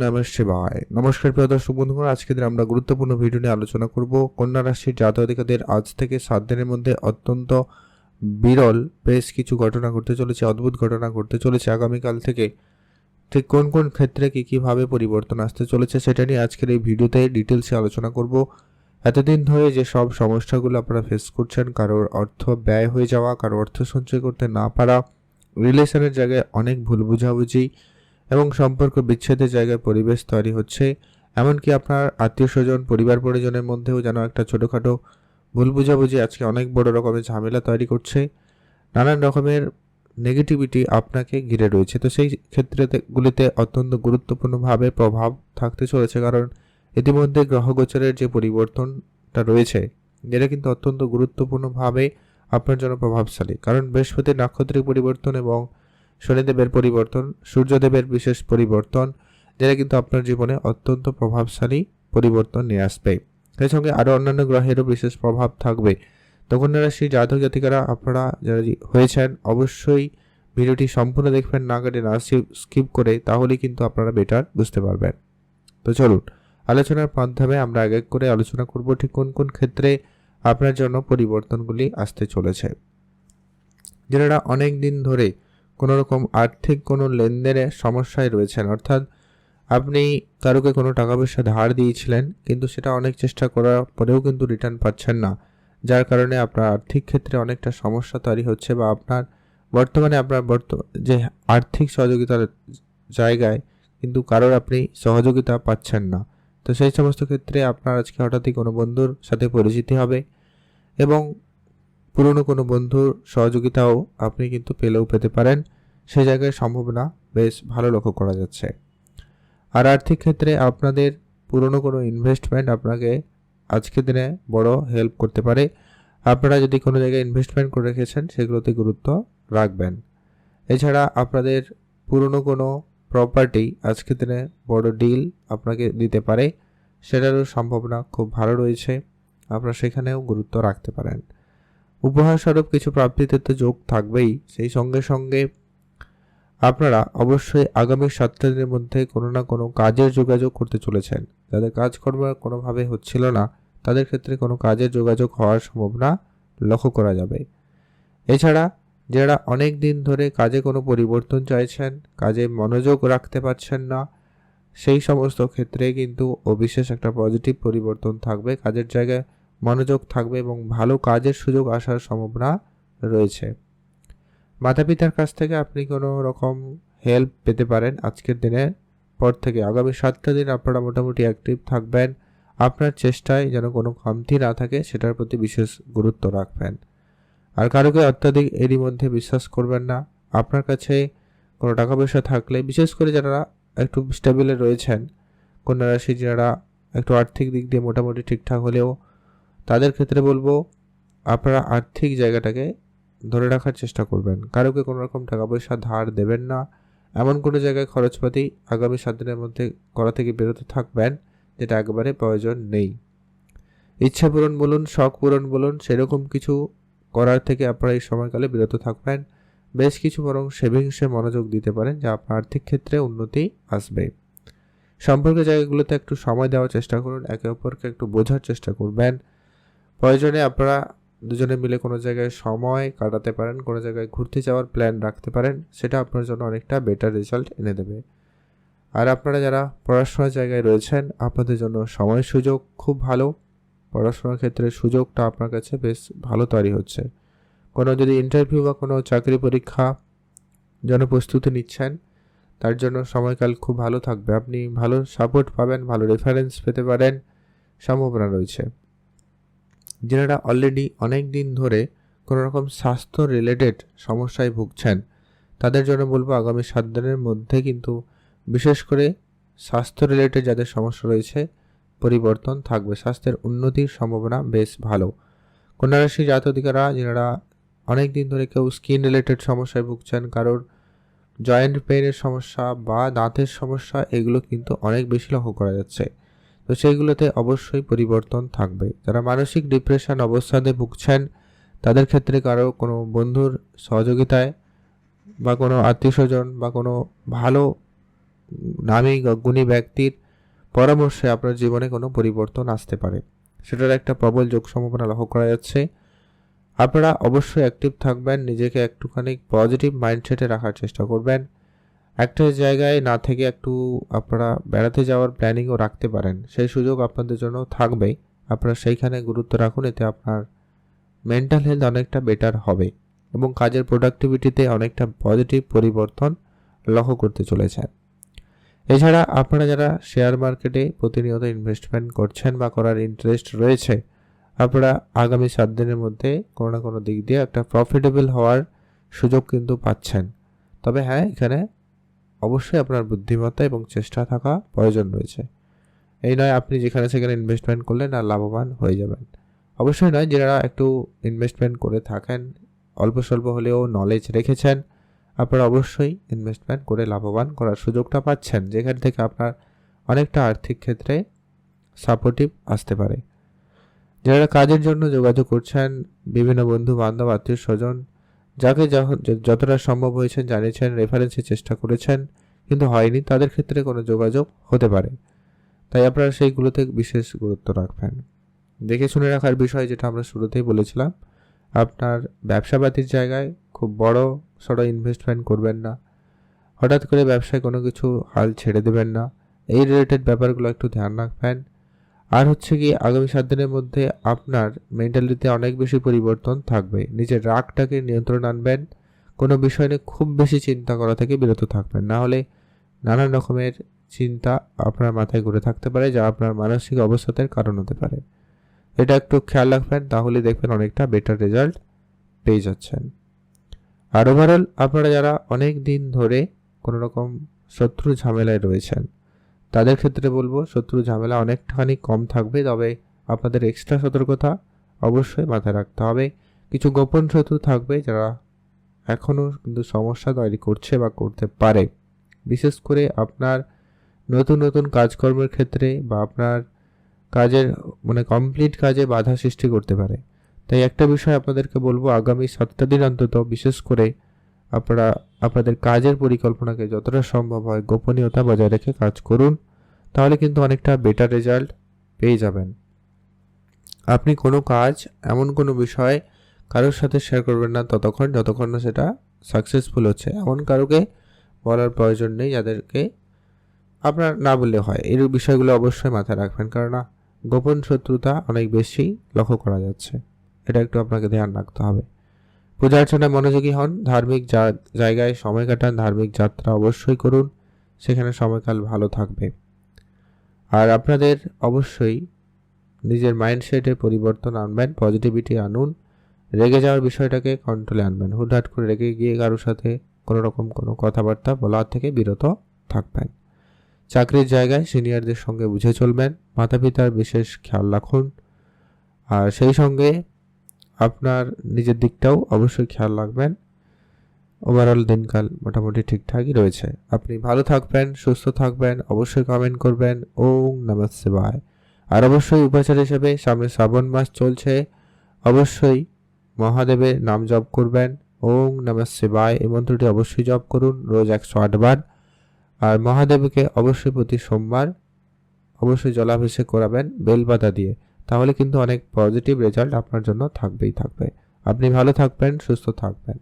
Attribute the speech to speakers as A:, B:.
A: নমঃ শিবায়। নমস্কার প্রিয় দর্শক বন্ধুগণ আজকে আমরা গুরুত্বপূর্ণ ভিডিও নিয়ে আলোচনা করব। কন্যা রাশির জাতকাদের আজ থেকে সাত দিনের মধ্যে অত্যন্ত বিরল বেশ কিছু ঘটনা ঘটতে চলেছে, অদ্ভুত ঘটনা ঘটতে চলেছে। আগামীকাল থেকে ঠিক কোন কোন ক্ষেত্রে কী কীভাবে পরিবর্তন আসতে চলেছে সেটা নিয়ে আজকের এই ভিডিওতে ডিটেলসে আলোচনা করব। এতদিন ধরে যে সব সমস্যাগুলো আপনারা ফেস করছেন, কারোর অর্থ ব্যয় হয়ে যাওয়া, কারোর অর্থ সঞ্চয় করতে না পারা রিলেশনের জায়গায় অনেক ভুল বুঝাবুঝি এবং সম্পর্ক বিচ্ছেদের জায়গায় পরিবেশ তৈরি হচ্ছে। এমনকি আপনার আত্মীয় স্বজন পরিবার পরিজনের মধ্যেও যেন একটা ছোটোখাটো ভুল বুঝাবুঝি আজকে অনেক বড় রকমের ঝামেলা তৈরি করছে। নানান রকমের নেগেটিভিটি আপনাকে ঘিরে রয়েছে। তো সেই ক্ষেত্রগুলিতে অত্যন্ত গুরুত্বপূর্ণভাবে প্রভাব থাকতে চলেছে কারণ ইতিমধ্যে গ্রহগোচরের যে পরিবর্তনটা রয়েছে যেটা কিন্তু অত্যন্ত গুরুত্বপূর্ণভাবে আপনার জন্য প্রভাবশালী। কারণ বৃহস্পতির নাক্ষত্রিক পরিবর্তন এবং শনিদেবের পরিবর্তন, সূর্যদেবের বিশেষ পরিবর্তন, যেটা কিন্তু আপনার জীবনে অত্যন্ত প্রভাবশালী পরিবর্তন নিয়ে আসবে। সেই সঙ্গে আরও অন্যান্য গ্রহেরও বিশেষ প্রভাব থাকবে। তখন রাশি জাতক জাতিকারা, আপনারা যারা হয়েছেন, অবশ্যই ভিডিওটি সম্পূর্ণ দেখবেন, না কেটে না স্কিপ করে তাহলে কিন্তু আপনারা বেটার বুঝতে পারবেন। তো চলুন, আলোচনার মাধ্যমে আমরা এক এক করে আলোচনা করব ঠিক কোন কোন ক্ষেত্রে আপনার জন্য পরিবর্তনগুলি আসতে চলেছে। যারা অনেক দিন ধরে কোনো রকম আর্থিক কোনো লেনদেনে সমস্যায় রয়েছেন। অর্থাৎ আপনি কারোকে কোনো টাকা পয়সা ধার দিয়েছিলেন, কিন্তু সেটা অনেক চেষ্টা করার পরেও কিন্তু রিটার্ন পাচ্ছেন না। যার কারণে আপনার আর্থিক ক্ষেত্রে অনেকটা সমস্যা তৈরি হচ্ছে বা আপনার বর্তমানে আপনার বর্ত, যে আর্থিক সহযোগিতার জায়গায় কিন্তু কারোর আপনি সহযোগিতা পাচ্ছেন না। তো সেই সমস্ত ক্ষেত্রে আপনার আজকে হঠাৎই কোনো বন্ধুর সাথে পরিচিতি হবে এবং পুরনো কোনো বন্ধুর সহযোগিতাও আপনি কিন্তু পেলেও পেতে পারেন। সে জায়গায় সম্ভাবনা বেশ ভালো লক্ষ্য করা যাচ্ছে। আর আর্থিক ক্ষেত্রে আপনাদের পুরনো কোনো ইনভেস্টমেন্ট আপনাকে আজকের দিনে বড় হেল্প করতে পারে। আপনারা যদি কোনো জায়গায় ইনভেস্টমেন্ট করে রেখেছেন, সেগুলোতে গুরুত্ব রাখবেন। এছাড়া আপনাদের পুরনো কোনো প্রপার্টি আজকের দিনে বড় ডিল আপনাকে দিতে পারে। সেটারও সম্ভাবনা খুব ভালো রয়েছে। আপনারা সেখানেও গুরুত্ব রাখতে পারেন। উপহার স্বরূপ কিছু প্রাপ্তিতে যোগ থাকবেই। সেই সঙ্গে সঙ্গে আপনারা অবশ্যই আগামী সাতটা দিনের মধ্যে কোনো না কোনো কাজের যোগাযোগ করতে চলেছেন। যাদের কাজকর্ম কোনোভাবে হচ্ছিল না, তাদের ক্ষেত্রে কোনো কাজের যোগাযোগ হওয়ার সম্ভাবনা লক্ষ্য করা যাবে। এছাড়া, যারা অনেক দিন ধরে কাজে কোনো পরিবর্তন চাইছেন, কাজে মনোযোগ রাখতে পারছেন না, সেই সমস্ত ক্ষেত্রে কিন্তু ও বিশেষ একটা পজিটিভ পরিবর্তন থাকবে। কাজের জায়গায় মনোযোগ থাকবে এবং ভালো কাজের সুযোগ আসার সম্ভাবনা রয়েছে। মাতা পিতার কাছ থেকে আপনি কোনো রকম হেল্প পেতে পারেন আজকের দিনে পর থেকে। আগামী সাতটা দিন আপনারা মোটামুটি অ্যাক্টিভ থাকবেন। আপনার চেষ্টায় যেন কোনো কমতি না থাকে, সেটার প্রতি বিশেষ গুরুত্ব রাখবেন। আর কারোকে অত্যাধিক এরই মধ্যে বিশ্বাস করবেন না। আপনার কাছে কোনো টাকা পয়সা থাকলে, বিশেষ করে যারা একটু স্টেবলে রয়েছেন কন্যা রাশি যারা একটু আর্থিক দিক দিয়ে মোটামুটি ঠিকঠাক হলেও তাদের ক্ষেত্রে বলব, আপনারা আর্থিক জায়গাটাকে ধরে রাখার চেষ্টা করবেন। কারোকে কোনো রকম টাকা পয়সা ধার দেবেন না। এমন কোনো জায়গায় খরচপাতি আগামী সাত দিনের মধ্যে করা থেকে বেরোতে থাকবেন, যেটা একবারে প্রয়োজন নেই। ইচ্ছা পূরণ বলুন, শখ পূরণ বলুন, সেরকম কিছু করার থেকে আপনারা এই সময়কালে বিরত থাকবেন। বেশ কিছু বরং সেভিংসে মনোযোগ দিতে পারেন, যা আপনার আর্থিক ক্ষেত্রে উন্নতি আসবে। সম্পর্কের জায়গাগুলোতে একটু সময় দেওয়ার চেষ্টা করুন, একে অপরকে একটু বোঝার চেষ্টা করবেন। প্রয়োজনে আপনারা দুজনে মিলে কোনো জায়গায় সময় কাটাতে পারেন, কোনো জায়গায় ঘুরতে যাওয়ার প্ল্যান রাখতে পারেন, সেটা আপনার জন্য অনেকটা বেটার রেজাল্ট এনে দেবে। আর আপনারা যারা পড়াশোনার জায়গায় রয়েছেন, আপনাদের জন্য সময় সুযোগ খুব ভালো। পড়াশোনার ক্ষেত্রে সুযোগটা আপনার কাছে বেশ ভালো তৈরি হচ্ছে। কোনো যদি ইন্টারভিউ বা কোনো চাকরি পরীক্ষা যেন প্রস্তুতি নিচ্ছেন, তার জন্য সময়কাল খুব ভালো থাকবে। আপনি ভালো সাপোর্ট পাবেন, ভালো রেফারেন্স পেতে পারেন, সম্ভাবনা রয়েছে। যারা অলরেডি অনেক দিন ধরে কোনো রকম স্বাস্থ্য রিলেটেড সমস্যায় ভুগছেন, তাদের জন্য বলব আগামী সাত দিনের মধ্যে কিন্তু বিশেষ করে স্বাস্থ্য রিলেটেড যাদের সমস্যা রয়েছে, পরিবর্তন থাকবে। স্বাস্থ্যের উন্নতির সম্ভাবনা বেশ ভালো। কন্যারাশি জাতধিকারা যারা অনেক দিন ধরে কেউ স্কিন রিলেটেড সমস্যায় ভুগছেন, কারোর জয়েন্ট পেনের সমস্যা বা দাঁতের সমস্যা, এগুলো কিন্তু অনেক বেশি লক্ষ্য করা যাচ্ছে। তো সেইগুলোতে অবশ্যই পরিবর্তন থাকবে। যারা মানসিক ডিপ্রেশন অবস্থাতে ভুগছেন, তাদের ক্ষেত্রে কারও কোনো বন্ধুর সহযোগিতায় বা কোনো আত্মীয় স্বজন বা কোনো ভালো নামী গুণী ব্যক্তির পরামর্শে আপনার জীবনে কোনো পরিবর্তন আসতে পারে। সেটার একটা প্রবল যোগ সম্ভাবনা লক্ষ্য করা যাচ্ছে। আপনারা অবশ্যই অ্যাক্টিভ থাকবেন, নিজেকে একটুখানি পজিটিভ মাইন্ডসেটে রাখার চেষ্টা করবেন। একটা জায়গায় না থেকে একটু আপনারা বেড়াতে যাওয়ার প্ল্যানিংও রাখতে পারেন। সেই সুযোগ আপনাদের জন্য থাকবেই। আপনারা সেইখানে গুরুত্ব রাখুন, এতে আপনার মেন্টাল হেলথ অনেকটা বেটার হবে এবং কাজের প্রোডাক্টিভিটিতে অনেকটা পজিটিভ পরিবর্তন লক্ষ্য করতে চলেছেন। এছাড়া আপনারা যারা শেয়ার মার্কেটে প্রতিনিয়ত ইনভেস্টমেন্ট করছেন বা করার ইন্টারেস্ট রয়েছে, আপনারা আগামী সাত দিনের মধ্যে কোনো না কোনো দিক দিয়ে একটা প্রফিটেবল হওয়ার সুযোগ কিন্তু পাচ্ছেন। তবে হ্যাঁ এখানে অবশ্যই আপনার বুদ্ধিমত্তা এবং চেষ্টা থাকা প্রয়োজন রয়েছে। এই নয়, আপনি যেখানে সেখানে ইনভেস্টমেন্ট করলেন আর লাভবান হয়ে যাবেন। অবশ্যই নয়, যারা একটু ইনভেস্টমেন্ট করে থাকেন, অল্প স্বল্প হলেও নলেজ রেখেছেন, আপনারা অবশ্যই ইনভেস্টমেন্ট করে লাভবান করার সুযোগটা পাচ্ছেন, যেখান থেকে আপনার অনেকটা আর্থিক ক্ষেত্রে সাপোর্টিভ আসতে পারে। যারা কাজের জন্য যোগাযোগ করছেন, বিভিন্ন বন্ধু বান্ধব আত্মীয় স্বজন যাকে যতটা সম্ভব হয়েছে জানিয়েছেন রেফারেন্সের চেষ্টা করেছেন, কিন্তু হয়নি। তাদের ক্ষেত্রে কোনো যোগাযোগ হতে পারে। তাই আপনারা সেইগুলোতে বিশেষ গুরুত্ব রাখবেন। দেখে শুনে রাখার বিষয় যেটা আমরা শুরুতেই বলেছিলাম, আপনার ব্যবসাপাতির জায়গায় খুব বড় সড়ো ইনভেস্টমেন্ট করবেন না। হঠাৎ করে ব্যবসায় কোনো কিছু হাল ছেড়ে দেবেন না। এই রিলেটেড ব্যাপারগুলো একটু ধ্যান রাখবেন। আর হচ্ছে কি আগামী সাত দিনের মধ্যে আপনার মেন্টালিটিতে অনেক বেশি পরিবর্তন থাকবে। নিজের রাগটাকে নিয়ন্ত্রণ আনবেন, কোনো বিষয় নিয়ে খুব বেশি চিন্তা করা থেকে বিরত থাকবেন। না হলে নানান রকমের চিন্তা আপনার মাথায় ঘুরে থাকতে পারে, যা আপনার মানসিক অবস্থাতের কারণ হতে পারে। এটা একটু খেয়াল রাখবেন তাহলে দেখবেন অনেকটা বেটার রেজাল্ট পেয়ে যাচ্ছেন। আর ওভারঅল আপনারা যারা অনেক দিন ধরে কোনো রকম শত্রু ঝামেলায় রয়েছেন তাদের ক্ষেত্রে বলব, শত্রু ঝামেলা অনেকটাখানি কম থাকবে, তবে আপনাদের এক্সট্রা সতর্কতা অবশ্যই মাথায় রাখতে হবে। কিছু গোপন শত্রু থাকবে যারা এখনও কিন্তু সমস্যা তৈরি করছে বা করতে পারে। বিশেষ করে আপনার নতুন নতুন কাজকর্মের ক্ষেত্রে বা আপনার কাজের মানে কমপ্লিট কাজে বাধা সৃষ্টি করতে পারে। তাই একটা বিষয় আপনাদেরকে বলব, আগামী সাতটা দিন অন্তত বিশেষ করে আপনারা, আপনাদের কাজের পরিকল্পনাকে যতটা সম্ভব হয় গোপনীয়তা বজায় রেখে কাজ করুন। তাহলে কিন্তু অনেকটা বেটার রেজাল্ট পেয়ে যাবেন। আপনি কোনো কাজ, এমন কোনো বিষয় কারোর সাথে শেয়ার করবেন না ততক্ষণ, যতক্ষণ না সেটা সাকসেসফুল হচ্ছে। এমন কারোকে বলার প্রয়োজন নেই যাদেরকে আপনার না বললে হয়। এর বিষয়গুলো অবশ্যই মাথায় রাখবেন কেননা গোপন শত্রুতা অনেক বেশি লক্ষ্য করা যাচ্ছে। এটা একটু আপনাকে ধ্যান রাখতে হবে। পূজা অর্চনায় মনোযোগী হন, ধার্মিক জায়গায় সময় কাটান, ধার্মিক যাত্রা অবশ্যই করুন, সেখানে সময়কাল ভালো থাকবে। আর আপনাদের অবশ্যই নিজের মাইন্ডসেটে পরিবর্তন আনবেন পজিটিভিটি আনুন, রেগে যাওয়ার বিষয়টাকে কন্ট্রোলে আনবেন। হুটহাট করে রেগে গিয়ে কারোর সাথে কোনো রকম কোনো কথাবার্তা বলার থেকে বিরত থাকবেন। চাকরির জায়গায় সিনিয়রদের সঙ্গে বুঝে চলবেন মাতা পিতার বিশেষ খেয়াল রাখুন। আর সেই সঙ্গে আপনার নিজের দিকটাও অবশ্যই খেয়াল রাখবেন। ওভারঅল দিনকাল মোটামুটি ঠিকঠাকই রয়েছে। আপনি ভালো থাকবেন, সুস্থ থাকবেন, অবশ্যই কমেন্ট করবেন। ওং নমঃ শিবায় আর অবশ্যই উপাচার হিসেবে সামনে শ্রাবণ মাস চলছে। অবশ্যই মহাদেবের নাম জপ করবেন। ওং নমঃ শিবায় এই মন্ত্রটি অবশ্যই জপ করুন রোজ একশো আটবার আর মহাদেবকে অবশ্যই প্রতি সোমবার অবশ্যই জলাভিষেক করাবেন বেলপাতা দিয়ে। তাহলে কিন্তু অনেক পজিটিভ রেজাল্ট আপনার জন্য থাকবেই থাকবে। আপনি ভালো থাকবেন, সুস্থ থাকবেন।